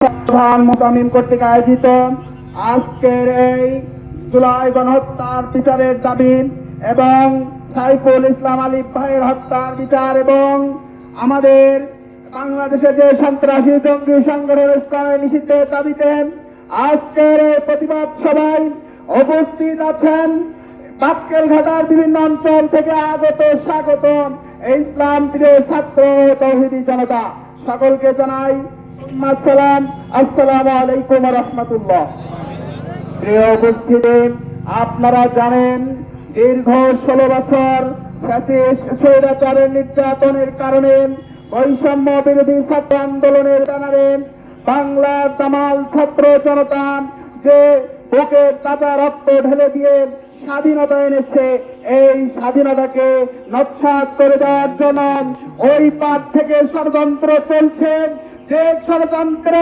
প্রধান মোতামিম কর্তৃক আয়োজিত আজকের এই জুলাই গণহত্যার বিচারের দাবি এবং সাইফুল ইসলাম আলী ভাইয়ের হত্যার বিচার এবং আমাদের বাংলাদেশে যে সন্ত্রাসী জঙ্গি সংগঠনের স্থানে নিষিদ্ধের দাবিতে আজকের এই প্রতিবাদ সভায় উপস্থিত আছেন বাক্কেল ঘাটার বিভিন্ন অঞ্চল থেকে আগত স্বাগত ইসলাম প্রিয় ছাত্র তৌহিদি জনতা। সকলকে জানাই সালাম, আসসালামু আলাইকুম রহমতুল্লাহ। প্রিয় উপস্থিতি, আপনারা জানেন দীর্ঘ ষোলো বছর স্বৈরাচারের নির্যাতনের কারণে বৈষম্য বিরোধী ছাত্র আন্দোলনের ব্যানারে বাংলার তামাল ছাত্র জনতা যে বুকে তাজা রক্ত ঢেলে দিয়ে স্বাধীনতা এনেছে। এই স্বাধীনতাকে নৎসাত করে দেওয়ার জন্য ওই পাঠ থেকে ষড়যন্ত্র চলছে। যে ষড়যন্ত্র